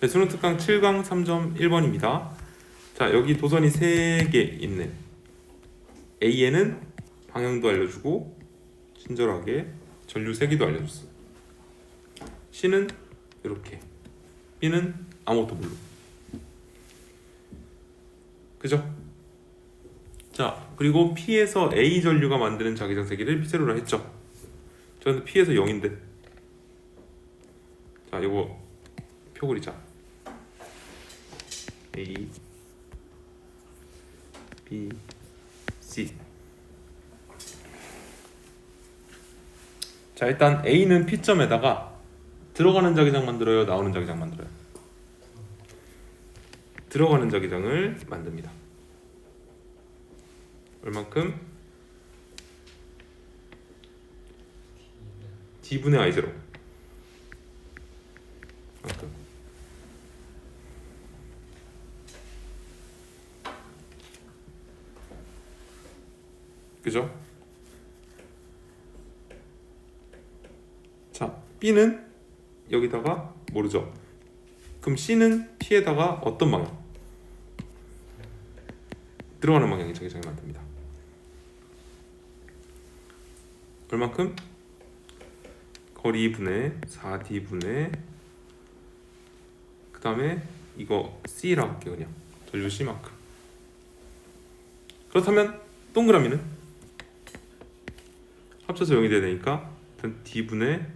네, 수능 특강 7강 3.1번입니다. 자, 여기 도선이 3개 있네. A에는 방향도 알려주고 친절하게 전류 세기도 알려줬어. C는 이렇게. B는 아무것도 모르고. 그죠? 자, 그리고 P에서 A 전류가 만드는 자기장 세기를 P0로 했죠. 저는 P에서 0인데. 자, 이거 표 그리자. A, B, C. 자, 일단 A는 P점에다가 들어가는 자기장 만들어요, 나오는 자기장 만들어요. 들어가는 자기장을 만듭니다. 얼만큼? D분의 I 제로. 만큼. 그죠? 자, B는 여기다가 모르죠. 그럼 C는 P에다가 어떤 방향? 들어가는 방향이 자기장이 만듭니다. 얼만큼? 거리 분의 4D 분의 그 다음에 이거 C라고 할게요 그냥 전류 C만큼 그렇다면 동그라미는 합쳐서 0이 돼야 되니까 일단 D분의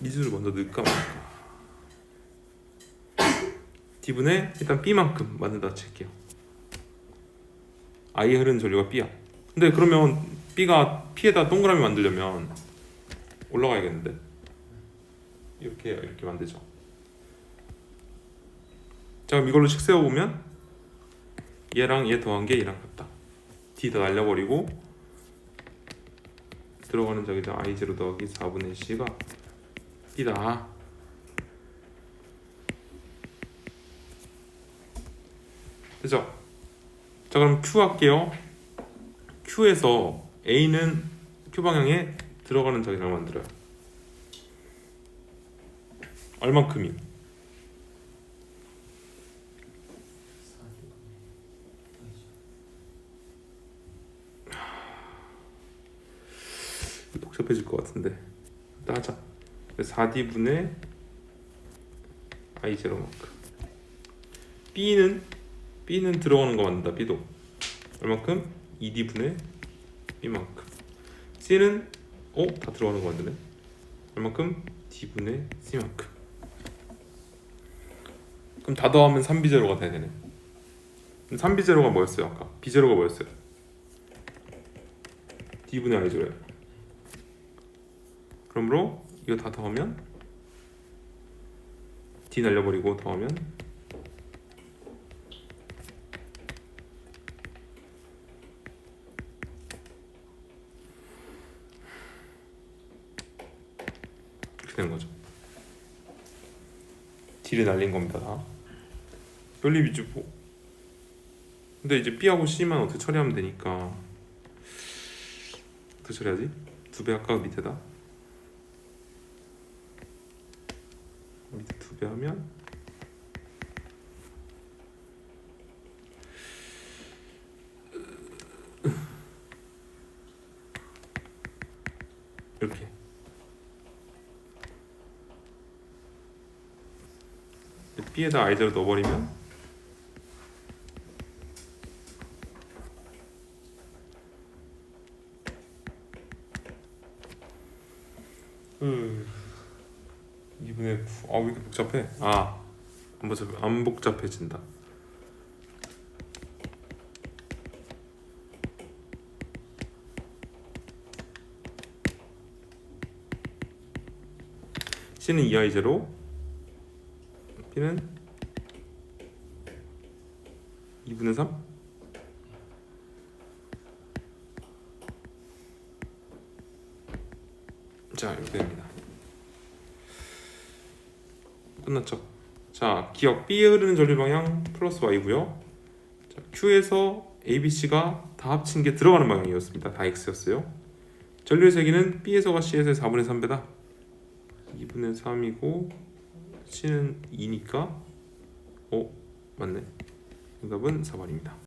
미주를 먼저 넣을까 말까. D분의 일단 B만큼 만든다 칠게요. I에 흐르는 전류가 B야. 근데 그러면 B가 P에다 동그라미 만들려면 올라가야겠는데? 이렇게 이렇게 만들죠. 자 그럼 이걸로 식 세워보면 얘랑 얘 더한 게 얘랑 같다 D 다 날려버리고 들어가는 자기장 I0 더하기 4분의 C가 B다 되죠? 자 그럼 Q 할게요 Q에서 A는 Q 방향에 들어가는 자기장을 만들어요 얼만큼이? 복잡해질 것 같은데 일단 하자 4D분의 I0만큼 B는 B는 들어가는 거 맞는다 B도 얼만큼? 2D분의 B만큼 C는 어? 다 들어가는 거 맞네 얼만큼? D분의 C만큼 그럼 다 더하면 3B0가 돼야 되네 그럼 3B0가 뭐였어요 아까? B0가 뭐였어요? D분의 I0예요 그러므로 이거 다 더하면 D 날려버리고 더하면 이렇게 되는 거죠. D를 날린 겁니다. 다. 위주보. 근데 이제 B하고 C만 어떻게 처리하면 되니까 어떻게 처리하지? 두 배 아까 밑에다 밑에 두 배 하면 이렇게 B에다 아이들을 넣어버리면 음. 2분의 9. 아, 왜 이렇게 복잡해? 아, 안 복잡해진다. C는 2i 제로, B는 2분의 3. 자, 이렇게 됩니다. 끝났죠. 자, 기억 B에 흐르는 전류 방향 플러스 Y고요. 자, Q에서 A, B, C가 다 합친 게 들어가는 방향이었습니다. 다 X였어요. 전류의 세기는 B에서가 C에서의 4분의 3배다. 2분의 3이고 C는 2니까 어 맞네. 정답은 4번입니다.